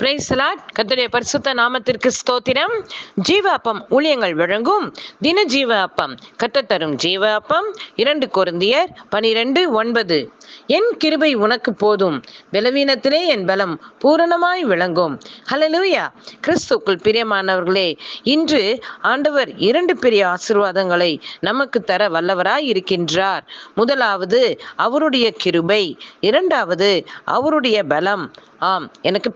பிரைஸ்லாட் கத்துடைய பரிசுத்த நாமத்திற்கு ஸ்தோத்திரம். ஜீவ அப்பம் ஊழியங்கள் வழங்கும் தின ஜீவ அப்பம் கத்த தரும் ஜீவ அப்பம் இரண்டு கொருந்தியர் பனிரெண்டு ஒன்பது. என் கிருபை உனக்கு போதும். பலவீனத்திலே என் பலம் பூரணமாய் விளங்கும். ஹலலூயா கிறிஸ்துக்குள் பிரியமானவர்களே இன்று ஆண்டவர் இரண்டு பெரிய ஆசிர்வாதங்களை நமக்கு தர வல்லவராய் இருக்கின்றார். முதலாவது அவருடைய கிருபை. இரண்டாவது அவருடைய பலம். ஆம் எனக்கு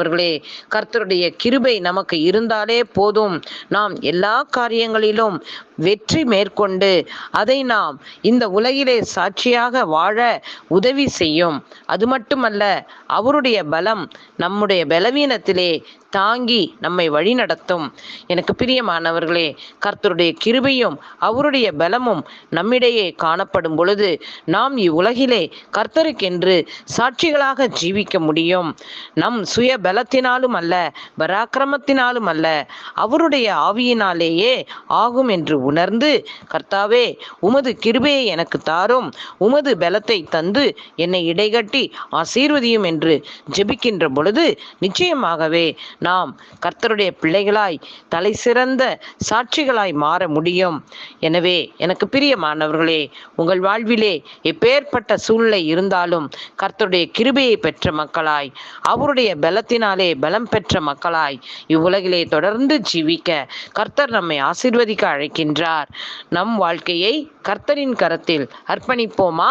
பிரியமானவர்களே கர்த்தருடைய கிருபை நமக்கு இருந்தாலே போதும். நாம் எல்லா காரியங்களிலும் வெற்றி மேற்கொண்டு அதை நாம் இந்த உலகிலே சாட்சியாக வாழ உதவி செய்யும். அது மட்டுமல்ல அவருடைய பலம் நம்முடைய பலவீனத்திலே தாங்கி நம்மை வழி நடத்தும். எனக்கு பிரியமானவர்களே கர்த்தருடைய கிருபையும் அவருடைய பலமும் நம்மிடையே காணப்படும் பொழுது நாம் இவ்வுலகிலே கர்த்தருக்கென்று சாட்சிகளாக ஜீவிக்க முடியும். நம் சுய பலத்தினாலும் அல்ல பராக்கிரமத்தினாலும் அல்ல அவருடைய ஆவியினாலேயே ஆகும் என்று உணர்ந்து கர்த்தாவே உமது கிருபையை எனக்கு தாரும். உமது பலத்தை தந்து என்னை இடைகட்டி ஆசீர்வதியும் என்று ஜெபிக்கின்ற பொழுது நிச்சயமாகவே நாம் கர்த்தருடைய பிள்ளைகளாய் தலை சிறந்த சாட்சிகளாய் மாற முடியும். எனவே எனக்கு பிரியமானவர்களே உங்கள் வாழ்விலே எப்பேற்பட்ட சூழ்நிலை இருந்தாலும் கர்த்தருடைய கிருபையை பெற்ற மக்களாய் அவருடைய பலத்தினாலே பலம் பெற்ற மக்களாய் இவ்வுலகிலே தொடர்ந்து ஜீவிக்க கர்த்தர் நம்மை ஆசீர்வதிக்க அழைக்கின்றார். நம் வாழ்க்கையை கர்த்தரின் கரத்தில் அர்ப்பணிப்போமா?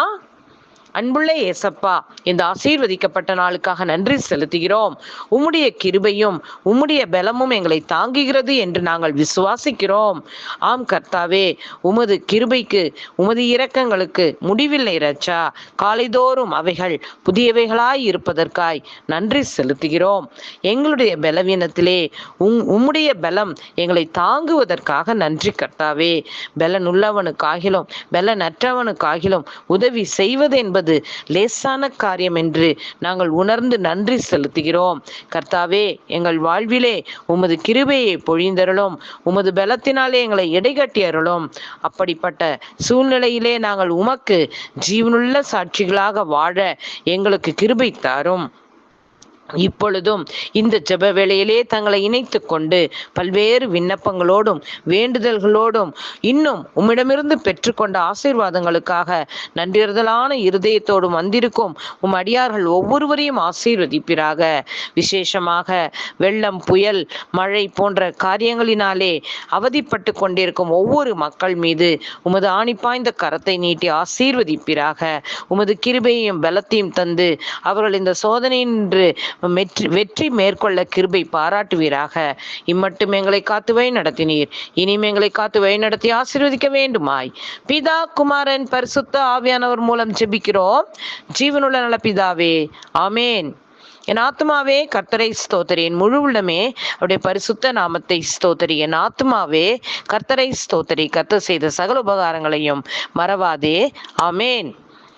அன்புள்ள ஏசப்பா இந்த ஆசீர்வதிக்கப்பட்ட நாளுக்காக நன்றி செலுத்துகிறோம். உம்முடைய கிருபையும் உம்முடைய பலமும் எங்களை தாங்குகிறது என்று நாங்கள் விசுவாசிக்கிறோம். ஆம் கர்த்தாவே உமது கிருபைக்கு உமது இரக்கங்களுக்கு முடிவில்லை ரச்சா காலைதோறும் அவைகள் புதியவைகளாய் இருப்பதற்காய் நன்றி செலுத்துகிறோம். எங்களுடைய பலவீனத்திலே உம் உம்முடைய பலம் எங்களை தாங்குவதற்காக நன்றி கர்த்தாவே. பலனுள்ளவனுக்காகிலும் பலனற்றவனுக்காகிலும் உதவி செய்வது என்பது என்பது லேசான காரியம் என்று நாங்கள் உணர்ந்து நன்றி செலுத்துகிறோம். கர்த்தாவே எங்கள் வாழ்விலே உமது கிருபையை பொழிந்தருளும். உமது பலத்தினாலே எங்களை இடைகட்டி அருளும். அப்படிப்பட்ட சூழ்நிலையிலே நாங்கள் உமக்கு ஜீவனுள்ள சாட்சிகளாக வாழ எங்களுக்கு கிருபை தாரும். இப்பொழுதும் இந்த ஜெப வேளையிலே தங்களை இணைத்து கொண்டு பல்வேறு விண்ணப்பங்களோடும் வேண்டுதல்களோடும் இன்னும் உம்மிடமிருந்து பெற்றுக்கொண்ட ஆசீர்வாதங்களுக்காக நன்றிறுதலான இருதயத்தோடும் வந்திருக்கும் உம் அடியார்கள் ஒவ்வொருவரையும் ஆசீர்வதிப்பிறாக விசேஷமாக வெள்ளம் புயல் மழை போன்ற காரியங்களினாலே அவதிப்பட்டு கொண்டிருக்கும் ஒவ்வொரு மக்கள் மீது உமது ஆணிப்பாய்ந்த கரத்தை நீட்டி ஆசீர்வதிப்பிறாக உமது கிருபையையும் பலத்தையும் தந்து அவர்கள் இந்த சோதனையின்று வெற்றி வெற்றி மேற்கொள்ள கிருபை பாராட்டுவீராக. இம்மட்டும் எங்களை காத்து வழி நடத்தினீர் இனிமே எங்களை காத்து வழி நடத்தி ஆசீர்வதிக்க வேண்டுமாய். பிதா குமாரன் பரிசுத்த ஆவியானவர் மூலம் ஜெபிக்கிறோம். ஜீவனுள்ள நல பிதாவே ஆமேன். என் ஆத்மாவே கர்த்தரை ஸ்தோத்தரி. என் முழு உள்ளமே அவருடைய பரிசுத்த நாமத்தை ஸ்தோத்தரி. என் ஆத்மாவே கர்த்தரை ஸ்தோத்தரி. கர்த்தர் செய்த சகல உபகாரங்களையும் மறவாதே. ஆமேன்.